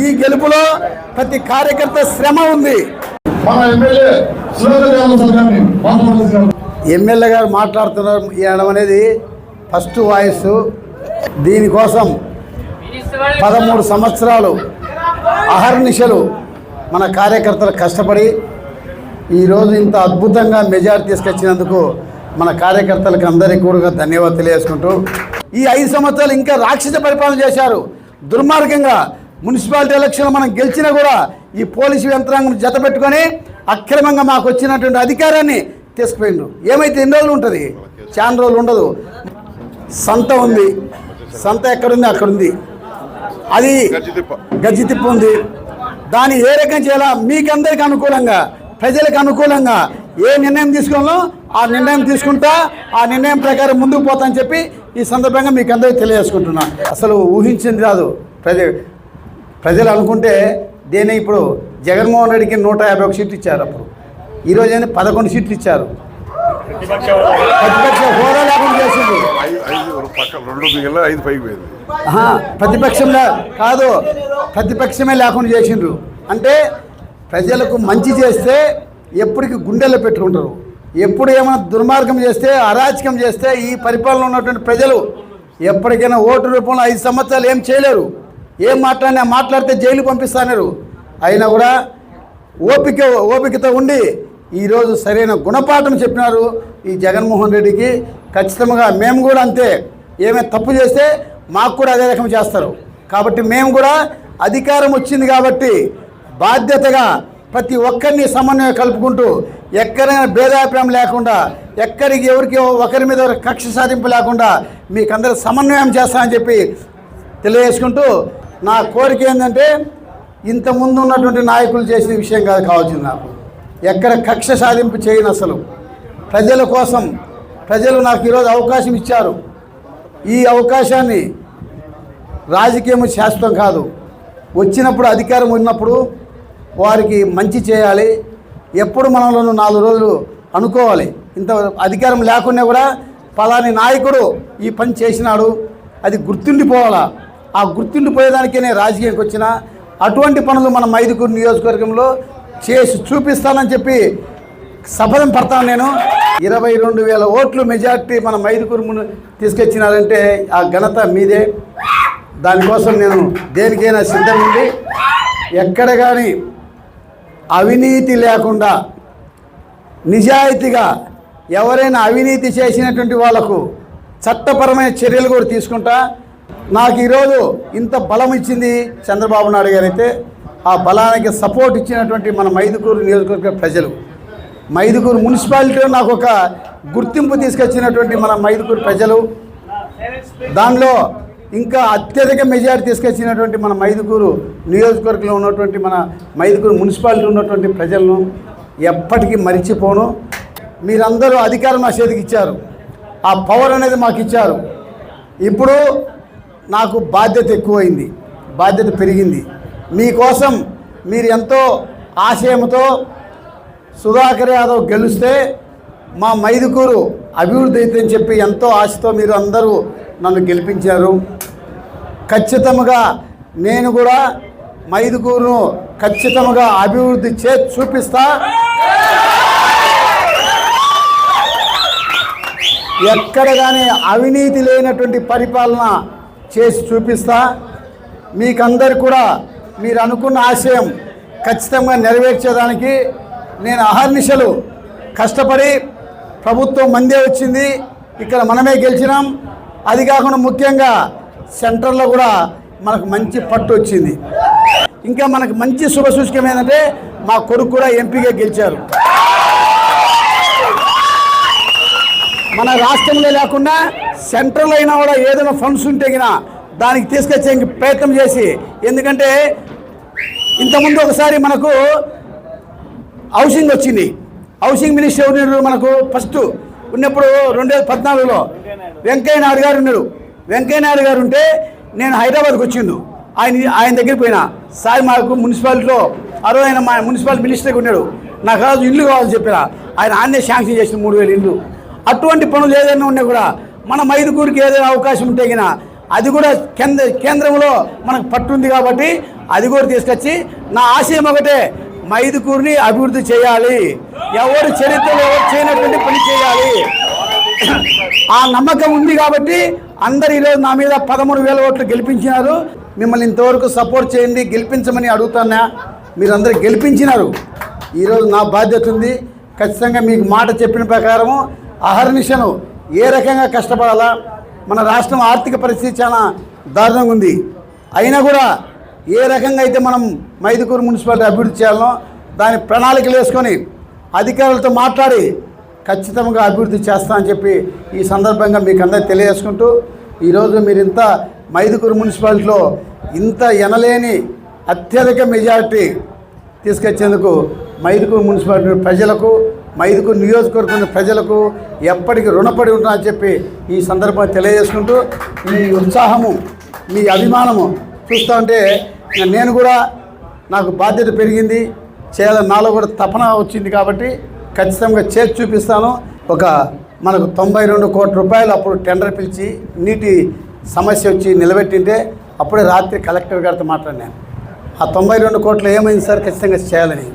ఈ గెలుపులో ప్రతి కార్యకర్త శ్రమ ఉంది. ఎమ్మెల్యే గారు మాట్లాడుతున్నారు అనేది ఫస్ట్ వాయిస్. దీనికోసం పదమూడు సంవత్సరాలు అహర్నిశలు మన కార్యకర్తలు కష్టపడి ఈరోజు ఇంత అద్భుతంగా మెజారిటీ తీసుకొచ్చినందుకు మన కార్యకర్తలకు అందరికీ కూడా ధన్యవాదాలు తెలియజేసుకుంటూ ఈ ఐదు సంవత్సరాలు ఇంకా రాక్షస పరిపాలన చేశారు. దుర్మార్గంగా మున్సిపాలిటీ ఎలక్షన్ మనం గెలిచినా కూడా ఈ పోలీసు యంత్రాంగం జత పెట్టుకొని అక్రమంగా మాకు వచ్చినటువంటి అధికారాన్ని తీసుకుపోయిండ్రు. ఏమైతే ఎన్ని రోజులు ఉంటుంది? చాలా రోజులు ఉండదు. సంత ఉంది. సంత ఎక్కడుంది? అక్కడుంది. అది గజ్జితిప్పు ఉంది. దాన్ని ఏ రకం చేయాలా? మీకందరికి అనుకూలంగా ప్రజలకు అనుకూలంగా ఏ నిర్ణయం తీసుకోవాలో ఆ నిర్ణయం తీసుకుంటా ఆ నిర్ణయం ప్రకారం ముందుకు పోతా అని చెప్పి ఈ సందర్భంగా మీకు అందరికీ తెలియజేసుకుంటున్నా. అసలు ఊహించింది కాదు ప్రజ ప్రజలు అనుకుంటే దేని ఇప్పుడు జగన్మోహన్ రెడ్డికి నూట యాభై ఒక సీట్లు ఇచ్చారు అప్పుడు. ఈరోజు అయినా పదకొండు సీట్లు ఇచ్చారు. ప్రతిపక్ష హోదా లేకుండా చేసింది. ఐదు రెండు ఐదు పోయింది ఆహా, ప్రతిపక్షంలో కాదు ప్రతిపక్షమే లేకుండా చేసిండ్రు. అంటే ప్రజలకు మంచి చేస్తే ఎప్పటికి గుండెల్లో పెట్టుకుంటారు. ఎప్పుడు ఏమైనా దుర్మార్గం చేస్తే అరాచకం చేస్తే ఈ పరిపాలన ఉన్నటువంటి ప్రజలు ఎప్పటికైనా ఓటు రూపంలో ఐదు సంవత్సరాలు ఏం చేయలేరు. ఏం మాట్లాడినా మాట్లాడితే జైలు పంపిస్తాన్నారు అయినా కూడా ఓపిక ఓపికతో ఉండి ఈరోజు సరైన గుణపాఠం చెప్పినారు ఈ జగన్మోహన్ రెడ్డికి. ఖచ్చితంగా మేము కూడా అంతే. ఏమైనా తప్పు చేస్తే మాకు కూడా అదే రకం చేస్తారు. కాబట్టి మేము కూడా అధికారం వచ్చింది కాబట్టి బాధ్యతగా ప్రతి ఒక్కరిని సమన్వయం కలుపుకుంటూ ఎక్కడైనా భేదాభిప్రాయం లేకుండా ఎక్కడికి ఎవరికి ఒకరి మీద ఒకరి కక్ష సాధింపు లేకుండా మీకందరూ సమన్వయం చేస్తామని చెప్పి తెలియజేసుకుంటూ నా కోరిక ఏంటంటే ఇంతకుముందు ఉన్నటువంటి నాయకులు చేసిన విషయం కాదు కావాల్సింది నాకు. ఎక్కడ కక్ష సాధింపు చేయను అసలు. ప్రజల కోసం ప్రజలు నాకు ఈరోజు అవకాశం ఇచ్చారు. ఈ అవకాశాన్ని రాజకీయం శాశ్వతం కాదు. వచ్చినప్పుడు అధికారం ఉన్నప్పుడు వారికి మంచి చేయాలి. ఎప్పుడు మనలో నాలుగు రోజులు అనుకోవాలి. ఇంత అధికారం లేకుండా కూడా పలాని నాయకుడు ఈ పని చేసినాడు. అది గుర్తుండిపోవాలా? ఆ గుర్తుండిపోయేదానికే నేను రాజకీయానికి వచ్చిన అటువంటి పనులు మన మైదుకూరు నియోజకవర్గంలో చేసి చూపిస్తానని చెప్పి శపథం పడతాను నేను. ఇరవై రెండు వేల ఓట్లు మెజార్టీ మన మైదుకూరు తీసుకొచ్చినారంటే ఆ ఘనత మీదే. దానికోసం నేను దేనికైనా సిద్ధం ఉంది ఎక్కడ కానీ అవినీతి లేకుండా నిజాయితీగా ఎవరైనా అవినీతి చేసినటువంటి వాళ్ళకు చట్టపరమైన చర్యలు కూడా తీసుకుంటా. నాకు ఈరోజు ఇంత బలం ఇచ్చింది చంద్రబాబు నాయుడు గారైతే ఆ బలానికి సపోర్ట్ ఇచ్చినటువంటి మన మైదుకూరు నియోజకవర్గ ప్రజలు. మైదుకూరు మున్సిపాలిటీలో నాకు ఒక గుర్తింపు తీసుకొచ్చినటువంటి మన మైదుకూరు ప్రజలు. దానిలో ఇంకా అత్యధిక మెజారిటీ తీసుకొచ్చినటువంటి మన మైదుకూరు నియోజకవర్గంలో ఉన్నటువంటి మన మైదుకూరు మున్సిపాలిటీ ఉన్నటువంటి ప్రజలను ఎప్పటికీ మరిచిపోను. మీరందరూ అధికారం నా చేతికి ఇచ్చారు. ఆ పవర్ అనేది మాకు ఇచ్చారు. ఇప్పుడు నాకు బాధ్యత ఎక్కువైంది. బాధ్యత పెరిగింది. మీకోసం మీరు ఎంతో ఆశయంతో సుధాకర్ యాదవ్ గెలిస్తే మా మైదుకూరు అభివృద్ధి అవుతుందని చెప్పి ఎంతో ఆశతో మీరు అందరూ నన్ను గెలిపించారు. ఖచ్చితంగా నేను కూడా మైదుకూరును ఖచ్చితంగా అభివృద్ధి చే చూపిస్తా. ఎక్కడ కానీ అవినీతి లేనటువంటి పరిపాలన చేసి చూపిస్తా. మీకందరు కూడా మీరు అనుకున్న ఆశయం ఖచ్చితంగా నెరవేర్చేదానికి నేను అహర్నిశలు కష్టపడి ప్రభుత్వం మందే వచ్చింది. ఇక్కడ మనమే గెలిచినాం. అది కాకుండా ముఖ్యంగా సెంట్రల్లో కూడా మనకు మంచి పట్టు వచ్చింది. ఇంకా మనకు మంచి శుభసూచకం ఏంటంటే మా కొడుకు కూడా ఎంపీగా గెలిచారు. మన రాష్ట్రంలో లేకుండా సెంట్రల్ అయినా కూడా ఏదైనా ఫండ్స్ ఉంటే దానికి తీసుకొచ్చే ప్రయత్నం చేసి ఎందుకంటే ఇంతకుముందు ఒకసారి మనకు హౌసింగ్ వచ్చింది. హౌసింగ్ మినిస్టర్ ఉన్నాడు మనకు ఫస్ట్ ఉన్నప్పుడు రెండు వేల పద్నాలుగులో. వెంకయ్య నాయుడు గారు ఉన్నాడు. వెంకయ్య నాయుడు గారు ఉంటే నేను హైదరాబాద్కి వచ్చిండు. ఆయన ఆయన దగ్గరికి పోయినా. సార్ మాకు మున్సిపాలిటీలో ఆ ఆయన మా మున్సిపల్ మినిస్టర్గా ఉన్నాడు. నాకు కాదు ఇల్లు కావాలని చెప్పిన. ఆయన ఆన్నే శాంక్షన్ చేసిన మూడు వేలు ఇల్లు. అటువంటి పనులు ఏదైనా ఉన్నా కూడా మన ఐదుగురికి ఏదైనా అవకాశం ఉంటే గిన అది కూడా కేంద్ర కేంద్రంలో మనకు పట్టుంది కాబట్టి అది కూడా తీసుకొచ్చి నా ఆశయం ఒకటే మైదుకూరుని అభివృద్ధి చేయాలి. ఎవరు చరిత్రలో ఎవరు చేయనటువంటి పని చేయాలి. ఆ నమ్మకం ఉంది కాబట్టి అందరు ఈరోజు నా మీద పదమూడు వేల ఓట్లు గెలిపించినారు. మిమ్మల్ని ఇంతవరకు సపోర్ట్ చేయండి గెలిపించమని అడుగుతున్నా. మీరందరూ గెలిపించినారు. ఈరోజు నా బాధ్యత ఉంది. ఖచ్చితంగా మీకు మాట చెప్పిన ప్రకారము అహర్నిశను ఏ రకంగా కష్టపడాలా మన రాష్ట్రం ఆర్థిక పరిస్థితి చాలా దారుణంగా ఉంది. అయినా కూడా ఏ రకంగా అయితే మనం మైదుకూరు మున్సిపాలిటీ అభివృద్ధి చేయాలనో దాని ప్రణాళికలు వేసుకొని అధికారులతో మాట్లాడి ఖచ్చితంగా అభివృద్ధి చేస్తా అని చెప్పి ఈ సందర్భంగా మీకు అందరికి తెలియజేసుకుంటూ ఈరోజు మీరు ఇంత మైదుకూరు మున్సిపాలిటీలో ఇంత ఎనలేని అత్యధిక మెజారిటీ తీసుకొచ్చేందుకు మైదుకూరు మున్సిపాలిటీ ప్రజలకు మైదుకు నియోజకవర్గం ప్రజలకు ఎప్పటికీ రుణపడి ఉంటానని చెప్పి ఈ సందర్భంగా తెలియజేసుకుంటూ మీ ఉత్సాహము మీ అభిమానము చూస్తూ ఉంటే నేను కూడా నాకు బాధ్యత పెరిగింది. చేయాలని నాలో కూడా తపన వచ్చింది కాబట్టి ఖచ్చితంగా చేసి చూపిస్తాను. ఒక మనకు తొంభై రెండు కోట్ల రూపాయలు అప్పుడు టెండర్ పిలిచి నీటి సమస్య వచ్చి నిలబెట్టింటే అప్పుడే రాత్రి కలెక్టర్ గారితో మాట్లాడినాను. ఆ తొంభై రెండు కోట్లు ఏమైంది సార్? ఖచ్చితంగా చేయాలని.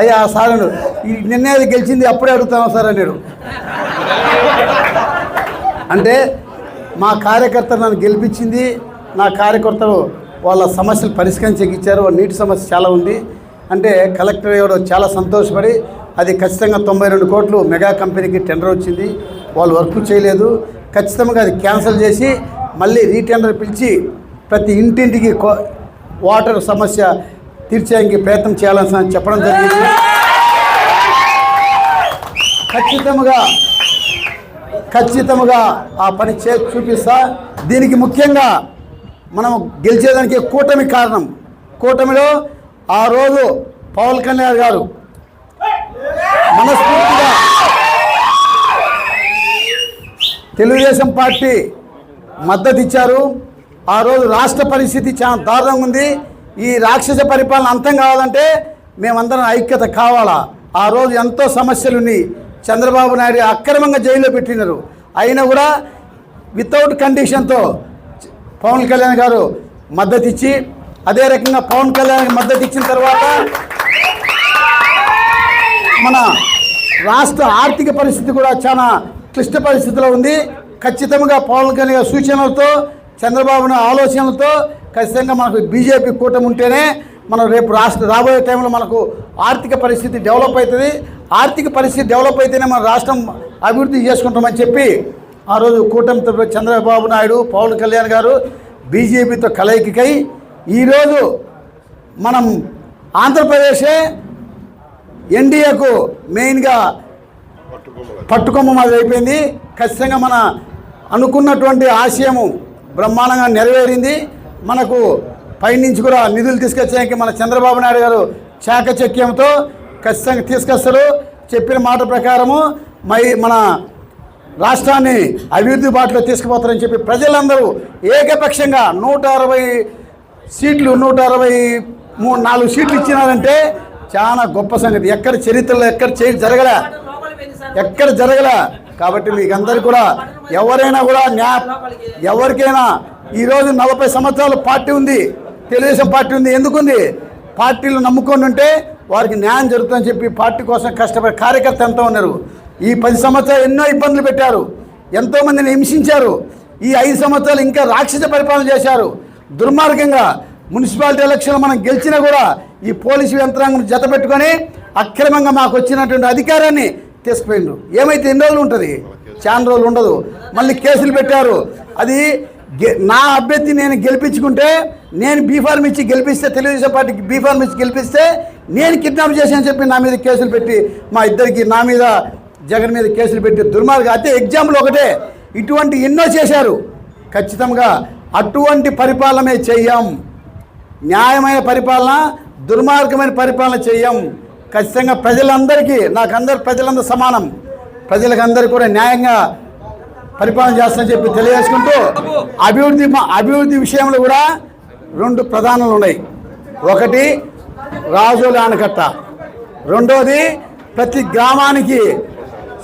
అయ్యా సార్ అన్నాడు, ఈ నిన్నే అది గెలిచింది అప్పుడే అడుగుతాను సార్? అన్నాడు. అంటే మా కార్యకర్త నన్ను గెలిపించింది నా కార్యకర్తలు వాళ్ళ సమస్యలు పరిష్కరించకిచ్చారు వాళ్ళ నీటి సమస్య చాలా ఉంది. అంటే కలెక్టర్ ఎవరో చాలా సంతోషపడి అది ఖచ్చితంగా తొంభై రెండు కోట్లు మెగా కంపెనీకి టెండర్ వచ్చింది వాళ్ళు వర్క్ చేయలేదు. ఖచ్చితంగా అది క్యాన్సిల్ చేసి మళ్ళీ రీటెండర్ పిలిచి ప్రతి ఇంటింటికి వాటర్ సమస్య తీర్చేయడానికి ప్రయత్నం చేయాలని చెప్పడం జరిగింది. ఖచ్చితంగా ఖచ్చితంగా ఆ పని చే చూపిస్తా. దీనికి ముఖ్యంగా మనం గెలిచేదానికి కూటమి కారణం. కూటమిలో ఆ రోజు పవన్ కళ్యాణ్ గారు మనస్ఫూర్తిగా తెలుగుదేశం పార్టీ మద్దతు ఇచ్చారు ఆ రోజు రాష్ట్ర పరిస్థితి చాలా దారుణంగా ఉంది. ఈ రాక్షస పరిపాలన అంతం కావాలంటే మేమందరం ఐక్యత కావాలా? ఆ రోజు ఎంతో సమస్యలున్నాయి చంద్రబాబు నాయుడు అక్రమంగా జైల్లో పెట్టినారు. అయినా కూడా వితౌట్ కండిషన్తో పవన్ కళ్యాణ్ గారు మద్దతు ఇచ్చి అదే రకంగా పవన్ కళ్యాణ్ మద్దతు ఇచ్చిన తర్వాత మన రాష్ట్ర ఆర్థిక పరిస్థితి కూడా చాలా క్లిష్ట పరిస్థితిలో ఉంది. ఖచ్చితంగా పవన్ కళ్యాణ్ గారి సూచనలతో చంద్రబాబు ఆలోచనలతో ఖచ్చితంగా మనకు బీజేపీ కూటమి ఉంటేనే మనం రేపు రాష్ట్ర రాబోయే టైంలో మనకు ఆర్థిక పరిస్థితి డెవలప్ అవుతుంది. ఆర్థిక పరిస్థితి డెవలప్ అయితేనే మన రాష్ట్రం అభివృద్ధి చేసుకుంటామని చెప్పి ఆ రోజు కూటమితో చంద్రబాబు నాయుడు పవన్ కళ్యాణ్ గారు బీజేపీతో కలయికై ఈరోజు మనం ఆంధ్రప్రదేశే ఎన్డీఏకు మెయిన్గా పట్టుకొమ్మ మాది అయిపోయింది. ఖచ్చితంగా మన అనుకున్నటువంటి ఆశయము బ్రహ్మాండంగా నెరవేరింది. మనకు పైనుంచి కూడా నిధులు తీసుకొచ్చేయడానికి మన చంద్రబాబు నాయుడు గారు చాకచక్యంతో ఖచ్చితంగా తీసుకొస్తారు. చెప్పిన మాట ప్రకారము మై మన రాష్ట్రాన్ని అభివృద్ధి బాటలో తీసుకుపోతారని చెప్పి ప్రజలందరూ ఏకపక్షంగా నూట అరవై సీట్లు నూట అరవై మూడు నాలుగు సీట్లు ఇచ్చినారంటే చాలా గొప్ప సంగతి. ఎక్కడ చరిత్రలో ఎక్కడ చే జరగలే. ఎక్కడ జరగలే. కాబట్టి మీకు అందరు కూడా ఎవరైనా కూడా న్యా ఎవరికైనా ఈరోజు నలభై సంవత్సరాల పార్టీ ఉంది తెలుగుదేశం పార్టీ ఉంది. ఎందుకుంది? పార్టీలు నమ్ముకొని ఉంటే వారికి న్యాయం జరుగుతుందని చెప్పి పార్టీ కోసం కష్టపడే కార్యకర్త ఎంతో ఉన్నారు. ఈ పది సంవత్సరాలు ఎన్నో ఇబ్బందులు పెట్టారు. ఎంతోమందిని హింసించారు. ఈ ఐదు సంవత్సరాలు ఇంకా రాక్షస పరిపాలన చేశారు. దుర్మార్గంగా మున్సిపాలిటీ ఎలక్షన్ మనం గెలిచినా కూడా ఈ పోలీసు యంత్రాంగం జత పెట్టుకొని అక్రమంగా మాకు వచ్చినటువంటి అధికారాన్ని తీసుకుపోయిండ్రు. ఏమైతే ఎన్ని రోజులు ఉంటుంది? చాలా రోజులు ఉండదు. మళ్ళీ కేసులు పెట్టారు. అది నా అభ్యర్థి నేను గెలిపించుకుంటే నేను బీఫార్మ్ ఇచ్చి గెలిపిస్తే తెలుగుదేశం పార్టీకి బీఫార్మ్ ఇచ్చి గెలిపిస్తే నేను కిడ్నాప్ చేశానని చెప్పి నా మీద కేసులు పెట్టి మా ఇద్దరికి నా మీద జగన్ మీద కేసులు పెట్టి దుర్మార్గం. అయితే ఎగ్జాంపుల్ ఒకటే. ఇటువంటి ఎన్నో చేశారు. ఖచ్చితంగా అటువంటి పరిపాలనే చెయ్యం న్యాయమైన పరిపాలన దుర్మార్గమైన పరిపాలన చెయ్యం ఖచ్చితంగా ప్రజలందరికీ నాకు అందరు ప్రజలందరూ సమానం. ప్రజలకు అందరికీ కూడా న్యాయంగా పరిపాలన చేస్తానని చెప్పి తెలియజేసుకుంటూ అభివృద్ధి మా- అభివృద్ధి విషయంలో కూడా రెండు ప్రధానాలు ఉన్నాయి. ఒకటి రాజుల ఆనకట్ట రెండోది ప్రతి గ్రామానికి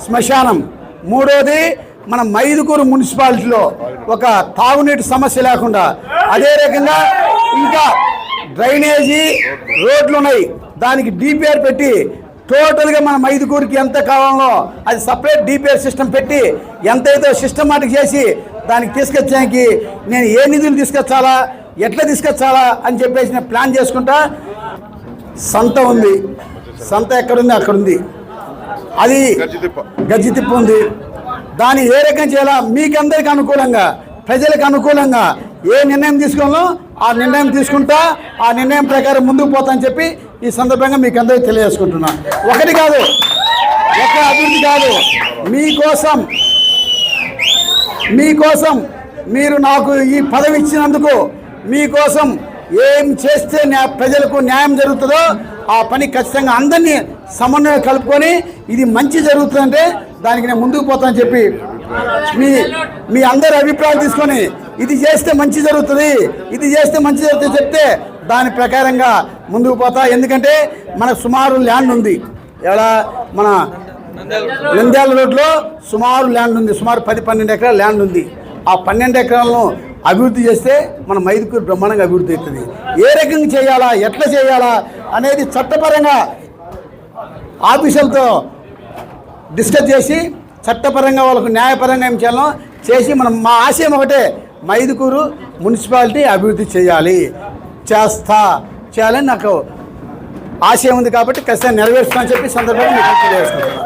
శ్మశానం. మూడోది మన మైదుకూరు మున్సిపాలిటీలో ఒక తాగునీటి సమస్య లేకుండా అదే రకంగా ఇంకా డ్రైనేజీ రోడ్లు ఉన్నాయి దానికి డిపిఆర్ పెట్టి టోటల్గా మన మైదుకూరికి ఎంత కావాలో అది సపరేట్ డిపిఆర్ సిస్టమ్ పెట్టి ఎంతైతే సిస్టమాటిక్ చేసి దానికి తీసుకొచ్చానికి నేను ఏ నిధులు తీసుకొచ్చాలా ఎట్లా తీసుకొచ్చాలా అని చెప్పేసి నేను ప్లాన్ చేసుకుంటా. సంత ఉంది. సంత ఎక్కడుంది? అక్కడుంది. అది గచ్చితిప్ప గజ్జి తిప్పు ఉంది. దాన్ని ఏ రకం చేయాలా? మీకందరికి అనుకూలంగా ప్రజలకు అనుకూలంగా ఏ నిర్ణయం తీసుకోవాలో ఆ నిర్ణయం తీసుకుంటా ఆ నిర్ణయం ప్రకారం ముందుకు పోతా అని చెప్పి ఈ సందర్భంగా మీకు అందరికీ తెలియజేసుకుంటున్నా. ఒకటి కాదు ఒక అభివృద్ధి కాదు. మీకోసం మీకోసం మీరు నాకు ఈ పదవి ఇచ్చినందుకు మీకోసం ఏం చేస్తే న్యా- ప్రజలకు న్యాయం జరుగుతుందో ఆ పని ఖచ్చితంగా అందరినీ సమన్వయం కలుపుకొని ఇది మంచి జరుగుతుందంటే దానికి నేను ముందుకు పోతానని చెప్పి మీ మీ అందరి అభిప్రాయం తీసుకొని ఇది చేస్తే మంచి జరుగుతుంది ఇది చేస్తే మంచి జరుగుతుంది చెప్తే దాని ప్రకారంగా ముందుకు పోతా. ఎందుకంటే మనకు సుమారు ల్యాండ్ ఉంది. ఎలా? మన నంద్యాల రోడ్లో సుమారు ల్యాండ్ ఉంది. సుమారు పది పన్నెండు ఎకరాల ల్యాండ్ ఉంది. ఆ పన్నెండు ఎకరాలను అభివృద్ధి చేస్తే మన మైదుకూరు బ్రహ్మాండంగా అభివృద్ధి అవుతుంది. ఏ రకంగా చేయాలా? ఎట్లా చేయాలా? అనేది చట్టపరంగా ఆఫీసులతో డిస్కస్ చేసి చట్టపరంగా వాళ్ళకు న్యాయపరంగా ఏం చేయాలో చేసి మనం మా ఆశయం ఒకటే మైదుకూరు మున్సిపాలిటీ అభివృద్ధి చేయాలి. చేస్తా చేయాలని నాకు ఆశయం ఉంది కాబట్టి ఖచ్చితంగా నెరవేరుస్తానని చెప్పి సందర్భంగా మీకు తెలియజేస్తున్నాను